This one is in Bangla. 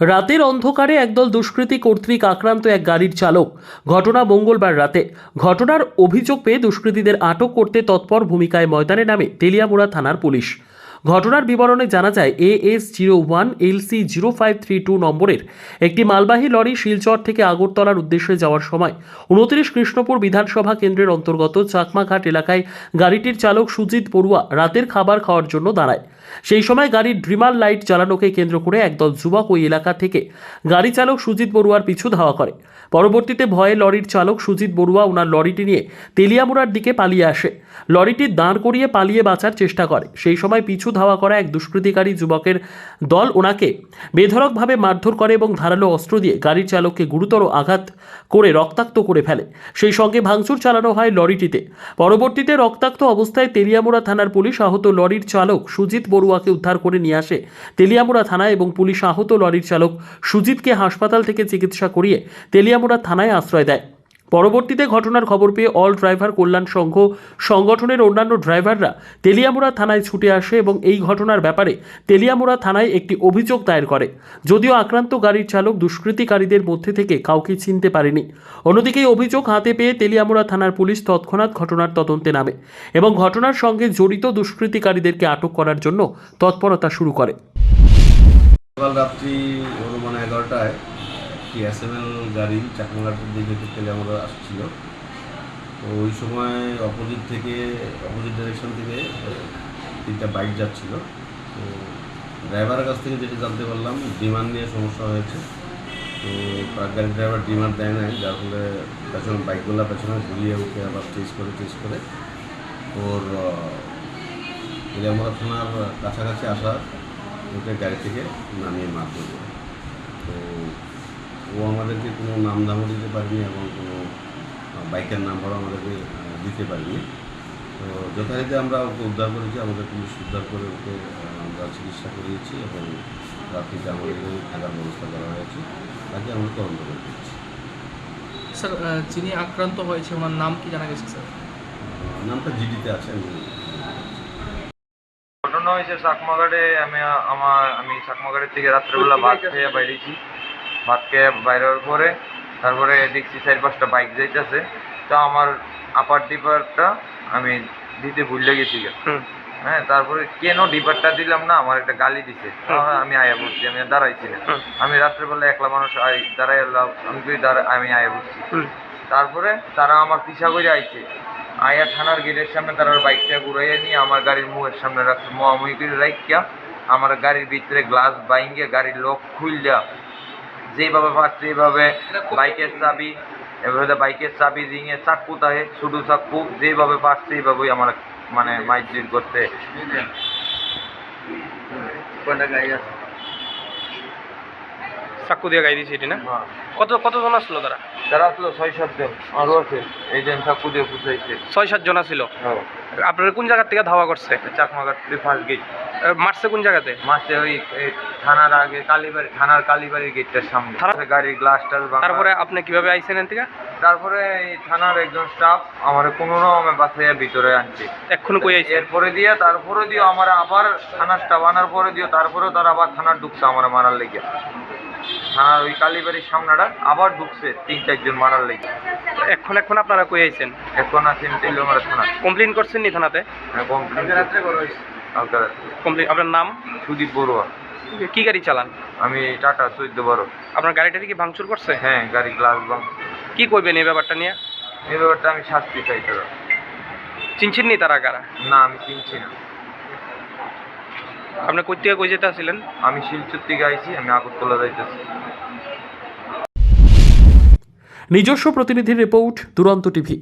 রাতের অন্ধকারে একদল দুষ্কৃতী কর্তৃক আক্রান্ত এক গাড়ির চালক। ঘটনা মঙ্গলবার রাতে। ঘটনার অভিযোগ পেয়ে দুষ্কৃতীদের আটক করতে তৎপর ভূমিকায় ময়দানে নামে তেলিয়ামুড়া থানার পুলিশ। ঘটনার বিবরণে জানা যায় A S zero one LC zero five three two নম্বরের একটি মালবাহী লরি শিলচর থেকে আগরতলার উদ্দেশ্যে যাওয়ার সময় উনত্রিশ কৃষ্ণপুর বিধানসভা কেন্দ্রের অন্তর্গত চাকমাঘাট এলাকায় গাড়িটির চালক সুজিত বড়ুয়া রাতের খাবার খাওয়ার জন্য দাঁড়ায়। সেই সময় গাড়ির ড্রিমার লাইট জ্বালানোকে কেন্দ্র করে একদল যুবক ওই এলাকা থেকে গাড়ি চালক সুজিত বড়ুয়ার পিছু ধাওয়া করে। পরবর্তীতে ভয়ে লরির চালক সুজিত বড়ুয়া ওনার লরিটি নিয়ে তেলিয়ামুড়ার দিকে পালিয়ে আসে। লরিটি দাঁড় করিয়ে পালিয়ে বাঁচার চেষ্টা করে। সেই সময় পিছু ধাওয়া করা এক দুষ্কৃতিকারী যুবকের দল ওনাকে বেধরকভাবে মারধর করে এবং ধারালো অস্ত্র দিয়ে গাড়ির চালককে গুরুতর আঘাত করে রক্তাক্ত করে ফেলে। সেই সঙ্গে ভাঙচুর চালানো হয় লরিটিতে। পরবর্তীতে রক্তাক্ত অবস্থায় তেলিয়ামুড়া থানার পুলিশ আহত লরির চালক সুজিত বড়ুয়াকে উদ্ধার করে নিয়ে আসে। তেলিয়ামুড়া থানায় এবং পুলিশ আহত লরির চালক সুজিতকে হাসপাতাল থেকে চিকিৎসা করিয়ে তেলিয়ামুড়া থানায় আশ্রয় দেয়। পরবর্তীতে ঘটনার খবর পেয়ে অল ড্রাইভার কল্যাণ সংঘ, সংগঠনের অন্যান্য ড্রাইভাররা তেলিয়ামুড়া থানায় ছুটে আসে এবং এই ঘটনার ব্যাপারে তেলিয়ামুড়া থানায় একটি অভিযোগ দায়ের করে। যদিও আক্রান্ত গাড়ির চালক দুষ্কৃতিকারীদের মধ্যে থেকে কাউকে চিনতে পারেনি। অন্যদিকে অভিযোগ হাতে পেয়ে তেলিয়ামুড়া থানার পুলিশ তৎক্ষণাৎ ঘটনার তদন্তে নামে এবং ঘটনার সঙ্গে জড়িত দুষ্কৃতিকারীদেরকে আটক করার জন্য তৎপরতা শুরু করে। রাত্রি অনুমান এগারোটায় একটি এস এম এল গাড়ি চাকমাঘাটের দিকে থেকে আমরা আসছিল। তো ওই সময় অপোজিট থেকে অপোজিট ডাইরেকশন থেকে তিনটা বাইক যাচ্ছিল। তো ড্রাইভারের কাছ থেকে যেটা জানতে পারলাম ডিমান্ড নিয়ে সমস্যা হয়েছে। তো গাড়ির ড্রাইভার ডিমান্ড দেয় নাই, যার ফলে পেছনে বাইকগুলো পেছনে ঘুরিয়ে উঠে আবার চেস করে চেস করে। ওর ইলামরা থানার কাছাকাছি আসা ওকে গাড়ি থেকে নামিয়ে করে। তো ও আমাদেরকে কোনো নাম দামও দিতে পারেনি এবং কোনো বাইকের নাম্বারও আমাদেরকে দিতে পারেনি। তো যথারীতি আমরা ওকে উদ্ধার করেছি আমাদের পুলিশ উদ্ধার করে ওকে আমরা চিকিৎসা করিয়েছি এবং রাত্রিতে আমাদের থাকার ব্যবস্থা করা হয়েছে। তাকে আমরা তদন্ত করে দিচ্ছি স্যার যিনি আক্রান্ত হয়েছে ওনার নাম কি জানা গেছে স্যার? নামটা জিডিতে আছে আমি ঘটনা হয়েছে চাকমাঘাটে আমি আমার আমি চাকমাঘাটের থেকে রাত্রেবেলা ভাত খেয়ে বাইরেছি। ভাত খেয়ে বাইরের পরে তারপরে দেখছি চার পাঁচটা বাইক যাইতেছে। তো আমার আপার ডিপারটা আমি দিতে ভুলে গেছি। হ্যাঁ তারপরে কেন ডিপারটা দিলাম না আমার একটা গালি দিছে। আমি আয়া বলছি আমি দাঁড়াইছি না। আমি রাত্রেবেলা একলা মানুষ আই দাঁড়াই আমি আমি আয়া বলছি তারপরে তারা আমার পিছা করে আইছে। আয়া থানার গেটের সামনে তারা বাইকটা ঘুরাইয়া নিয়ে আমার গাড়ির মুখের সামনে রাখছে। মোয়ামুই করে রাখিয়া আমার গাড়ির ভিতরে গ্লাস বাইঙ্গে গাড়ির লক খুললা যেভাবে পারছে এইভাবে বাইকের চাবি এভাবে বাইকের চাবি রিঙে চাক্কু তাহে শুধু চাক্কু যেভাবে পারছে এইভাবেই আমার মানে মাইজির করতে চাকু দিয়ে গাই দিয়েছে এটি না? হ্যাঁ। কত কতজন আসলো তারা? তারা আসলো ছয় সাতজন। আরও আছে। এই যে চাক্কু দিয়ে পুষাইছে। ছয় সাতজন ছিল হ্যাঁ। আপনারা কোন জায়গা থেকে ধাওয়া করছে? চাকমাঘাট ফার্স্ট গেট মারছে কোন জায়গাতে? মাসে ওই এই থানার আগে কালীবাড়ি থানার কালীবাড়ির গেটটার সামনে। থানা- গাড়ির গ্লাস টাস তারপরে আপনি কীভাবে আইছেন এখান থেকে তারপরে এই থানার একজন স্টাফ আমার কোনো রকমে বাসায় ভিতরে আনছে। এক্ষুনি কই আইছেন? এরপরে দিয়ে তারপরে দিয়ে আমার আবার থানার স্টাফ আনার পরে দিয়ে তারপরেও তারা আবার থানার ঢুকছে আমার মারার লেগে। থানার ওই কালীবাড়ির সামনাটা আবার ঢুকছে তিন চারজন মারার লেগে। এখন এখন আপনারা কই আইছেন? এখন আছেন তেলিয়ামারা থানা। কমপ্লেন করছেন নি থানাতে কমপ্লেন কালকে রাত্রে। কমপ্লেন আপনার নাম? সুদীপ বড়ুয়া। কি গাড়ি চালান? আমি টাটা চোদ্দ বড় আপনার গাড়িটা কি ভাঙচুর করছে? হ্যাঁ গাড়ি গ্লাস বাং কি করবেন এই ব্যাপারটা নিয়ে? এই ব্যাপারটা আমি শাস্তি চাই তারা। চিনছেন নি তারা কারা? না আমি চিনছি না। আপনি কই থেকে কই যেতে আসছিলেন? আমি শিলচর থেকে আইছি আমি আগরতলা যাইতেছি। নিজস্ব প্রতিনিধির রিপোর্ট দুরন্ত টিভি।